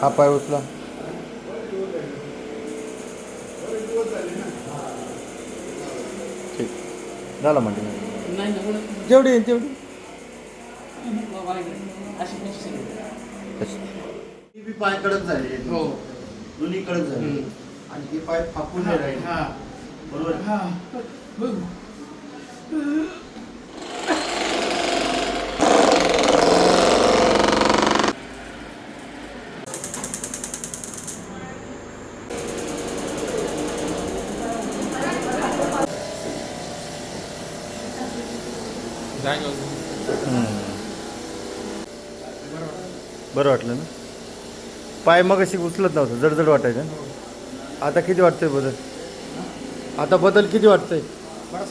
हा पाय उचला. ठीक. झालं म्हणजे जेवढी येईल तेवढी. ही बी पाय कडक झाले. हो. दोन्ही कडक झाले. आणि हे पाय फाकून नाही राहिले. हा. बरोबर? हा. बरं वाटलं ना? पाय मग अशी उचलत नव्हतं जडजड वाटायचं आता किती वाटतंय बदल? आता बदल किती वाटतंय? बराच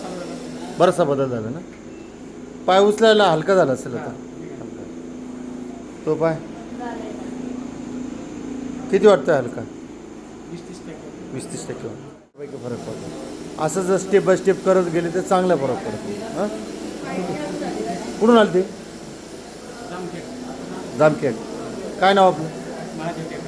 बराचसा बदल झाला ना? पाय उचलायला हलका झाला असेल आता. तो पाय? किती वाटतंय हलका? वीस तीस टक्के. फरक पडतो असं जर स्टेप बाय स्टेप करत गेले तर चांगला फरक पडतो. हां? कुठून आली ते जामखेड. जामखेड काय नाव आपलं.